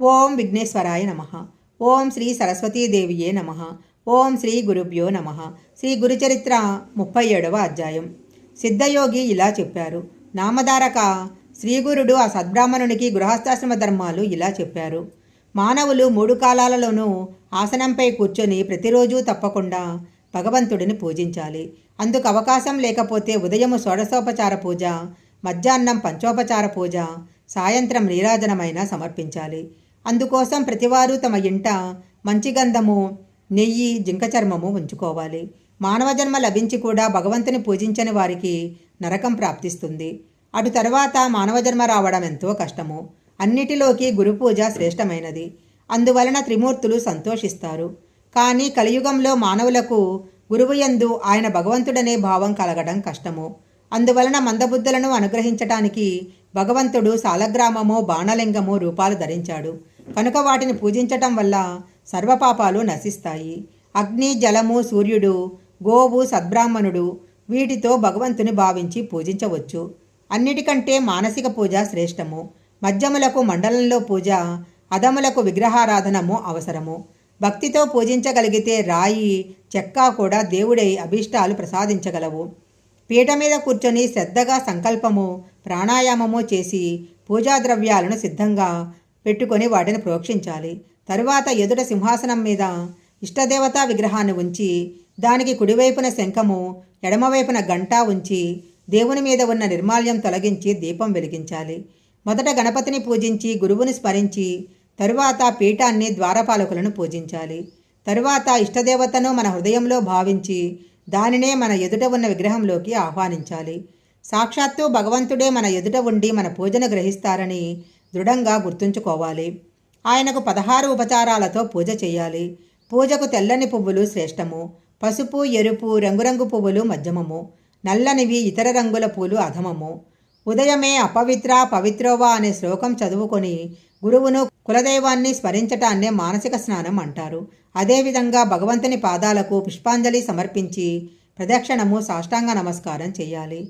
ఓం విఘ్నేశ్వరాయ నమ. ఓం శ్రీ సరస్వతీదేవియే నమ. ఓం శ్రీ గురుభ్యో నమ. శ్రీ గురుచరిత్ర ముప్పై ఏడవ అధ్యాయం. సిద్ధయోగి ఇలా చెప్పారు. నామధారక శ్రీగురుడు ఆ సద్బ్రాహ్మణునికి గృహస్థాశ్రమ ధర్మాలు ఇలా చెప్పారు. మానవులు మూడు కాలాలలోనూ ఆసనంపై కూర్చొని ప్రతిరోజు తప్పకుండా భగవంతుడిని పూజించాలి. అందుకు అవకాశం లేకపోతే ఉదయము షోడశోపచార పూజ మధ్యాహ్నం పంచోపచార పూజ సాయంత్రం నీరాజనమైన సమర్పించాలి. అందుకోసం ప్రతివారు తమ ఇంట మంచి గంధము నెయ్యి జింక చర్మము ఉంచుకోవాలి. మానవ జన్మ లభించి కూడా భగవంతుని పూజించని వారికి నరకం ప్రాప్తిస్తుంది. అటు తర్వాత మానవ జన్మ రావడం ఎంతో కష్టము. అన్నిటిలోకి గురు పూజ శ్రేష్టమైనది. అందువలన త్రిమూర్తులు సంతోషిస్తారు. కానీ కలియుగంలో మానవులకు గురువు యందు ఆయన భగవంతుడనే భావం కలగడం కష్టము. అందువలన మందబుద్ధులను అనుగ్రహించటానికి భగవంతుడు సాలగ్రామము బాణలింగము రూపాలు ధరించాడు. కనుక వాటిని పూజించటం వల్ల సర్వపాపాలు నశిస్తాయి. అగ్ని జలము సూర్యుడు గోవు సద్బ్రాహ్మణుడు వీటితో భగవంతుని భావించి పూజించవచ్చు. అన్నిటికంటే మానసిక పూజ శ్రేష్టము. మధ్యములకు మండలంలో పూజ అదములకు విగ్రహారాధనము అవసరము. భక్తితో పూజించగలిగితే రాయి చెక్క కూడా దేవుడై అభీష్టాలు ప్రసాదించగలవు. పీట మీద కూర్చొని శ్రద్ధగా సంకల్పము ప్రాణాయామము చేసి పూజా ద్రవ్యాలను సిద్ధంగా పెట్టుకొని వాటిని ప్రోక్షించాలి. తరువాత ఎదుట సింహాసనం మీద ఇష్టదేవతా విగ్రహాన్ని ఉంచి దానికి కుడివైపున శంఖము ఎడమవైపున గంట ఉంచి దేవుని మీద ఉన్న నిర్మాల్యం తొలగించి దీపం వెలిగించాలి. మొదట గణపతిని పూజించి గురువుని స్మరించి తరువాత పీఠాన్ని ద్వారపాలకులను పూజించాలి. తరువాత ఇష్టదేవతను మన హృదయంలో భావించి దానినే మన ఎదుట ఉన్న విగ్రహంలోకి ఆహ్వానించాలి. సాక్షాత్తు భగవంతుడే మన ఎదుట ఉండి మన పూజను గ్రహిస్తారని దృఢంగా గుర్తుంచుకోవాలి. ఆయనకు పదహారు ఉపచారాలతో పూజ చేయాలి. పూజకు తెల్లని పువ్వులు శ్రేష్టము. పసుపు ఎరుపు రంగురంగు పువ్వులు మధ్యమము. నల్లనివి ఇతర రంగుల పూలు అధమము. ఉదయమే అపవిత్ర పవిత్రోవా అనే శ్లోకం చదువుకొని గురువును కులదైవాన్ని స్మరించటాన్నే మానసిక స్నానం అంటారు. అదేవిధంగా భగవంతుని పాదాలకు పుష్పాంజలి సమర్పించి ప్రదక్షిణము సాష్టాంగ నమస్కారం చేయాలి.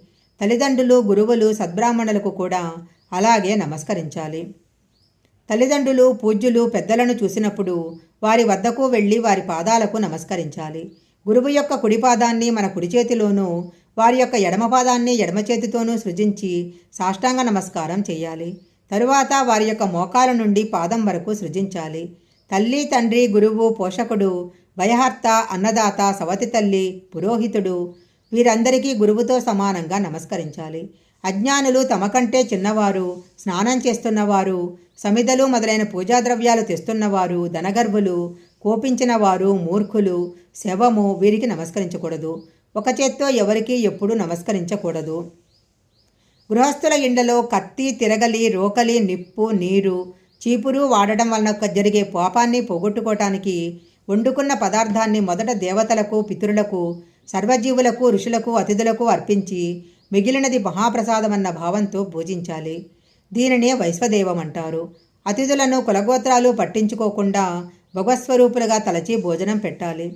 తల్లిదండ్రులు గురువులు సద్బ్రాహ్మణులకు కూడా అలాగే నమస్కరించాలి. తల్లిదండ్రులు పూజ్యులు పెద్దలను చూసినప్పుడు వారి వద్దకు వెళ్ళి వారి పాదాలకు నమస్కరించాలి. గురువు యొక్క కుడి పాదాన్ని మన కుడి చేతిలోనూ వారి యొక్క ఎడమ పాదాన్ని ఎడమ చేతితోనూ సృజించి సాష్టాంగ నమస్కారం చేయాలి. తరువాత వారి యొక్క మోకాల నుండి పాదం వరకు సృజించాలి. తల్లి తండ్రి గురువు పోషకుడు భయహర్త అన్నదాత సవతి తల్లి పురోహితుడు వీరందరికీ గురువుతో సమానంగా నమస్కరించాలి. అజ్ఞానులు తమ కంటే చిన్నవారు స్నానం చేస్తున్నవారు సమిదలు మొదలైన పూజా ద్రవ్యాలు తెస్తున్నవారు ధనగర్భులు కోపించిన వారు మూర్ఖులు శవము వీరికి నమస్కరించకూడదు. ఒక చేత్తో ఎవరికీ ఎప్పుడూ నమస్కరించకూడదు. గృహస్థుల ఇండలో కత్తి తిరగలి రోకలి నిప్పు నీరు చీపురు వాడడం వలన జరిగే పాపాన్ని పోగొట్టుకోవటానికి వండుకున్న పదార్థాన్ని మొదట దేవతలకు పితరులకు సర్వజీవులకు ఋషులకు అతిథులకు అర్పించి మిగిలినది మహాప్రసాదమన్న భావంతో పూజించాలి దీనినే వైశ్వదేవం అంటారు. అతిథులను కులగోత్రాలు పట్టించుకోకుండా భగవస్వరూపులుగా తలచి భోజనం పెట్టాలి.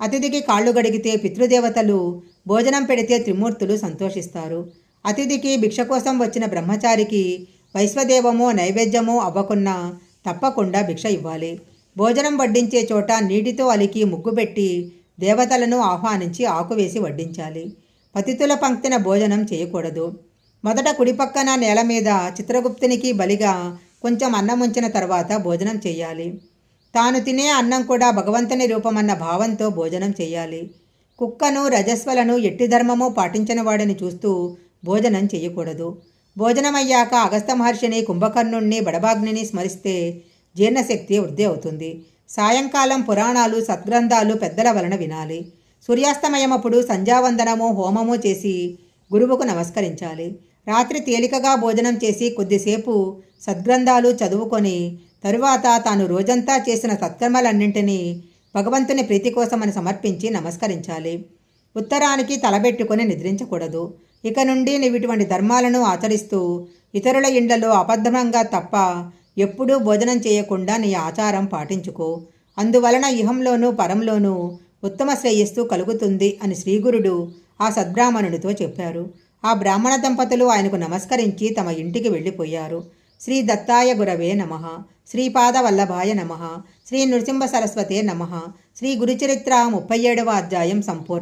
అతిథికి కాళ్ళు గడిగితే పితృదేవతలు భోజనం పెడితే త్రిమూర్తులు సంతోషిస్తారు. అతిథికి భిక్ష కోసం వచ్చిన బ్రహ్మచారికి వైశ్వదేవమో నైవేద్యమో అవ్వకున్నా తప్పకుండా భిక్ష ఇవ్వాలి. భోజనం వడ్డించే చోట నీటితో అలికి ముగ్గుపెట్టి దేవతలను ఆహ్వానించి ఆకువేసి వడ్డించాలి. పతితుల పంక్తిన భోజనం చేయకూడదు. మొదట కుడిపక్కన నేల మీద చిత్రగుప్తునికి బలిగా కొంచెం అన్నం ఉంచిన తర్వాత భోజనం చేయాలి. తాను తినే అన్నం కూడా భగవంతుని రూపమన్న భావంతో భోజనం చేయాలి. కుక్కను రజస్వలను ఎట్టి ధర్మము పాటించిన వాడిని చూస్తూ భోజనం చేయకూడదు. భోజనమయ్యాక అగస్త మహర్షిని కుంభకర్ణుణ్ణి బడబాగ్నిని స్మరిస్తే జీర్ణశక్తి వృద్ధి అవుతుంది. సాయంకాలం పురాణాలు సద్గ్రంథాలు పెద్దల వలన వినాలి. సూర్యాస్తమయమప్పుడు సంధ్యావందనము హోమము చేసి గురువుకు నమస్కరించాలి. రాత్రి తేలికగా భోజనం చేసి కొద్దిసేపు సద్గ్రంథాలు చదువుకొని తరువాత తాను రోజంతా చేసిన సత్కర్మలన్నింటినీ భగవంతుని ప్రీతి కోసమని సమర్పించి నమస్కరించాలి. ఉత్తరానికి తలబెట్టుకొని నిద్రించకూడదు. ఇక నుండి నీవిటువంటి ధర్మాలను ఆచరిస్తూ ఇతరుల ఇండ్లలో అబద్ధంగా తప్ప ఎప్పుడూ భోజనం చేయకుండా నీ ఆచారం పాటించుకో. అందువలన ఇహంలోనూ పరంలోనూ ఉత్తమ శ్రేయస్సు కలుగుతుంది అని శ్రీగురుడు ఆ సద్బ్రాహ్మణుడితో చెప్పారు. ఆ బ్రాహ్మణ దంపతులు ఆయనకు నమస్కరించి తమ ఇంటికి వెళ్ళిపోయారు. శ్రీ దత్తాయ గురవే నమ శ్రీపాదవల్లభాయ నమ శ్రీ నృసింహ సరస్వతే నమ శ్రీ గురుచరిత్ర ముప్పై ఏడవ అధ్యాయం సంపూర్ణ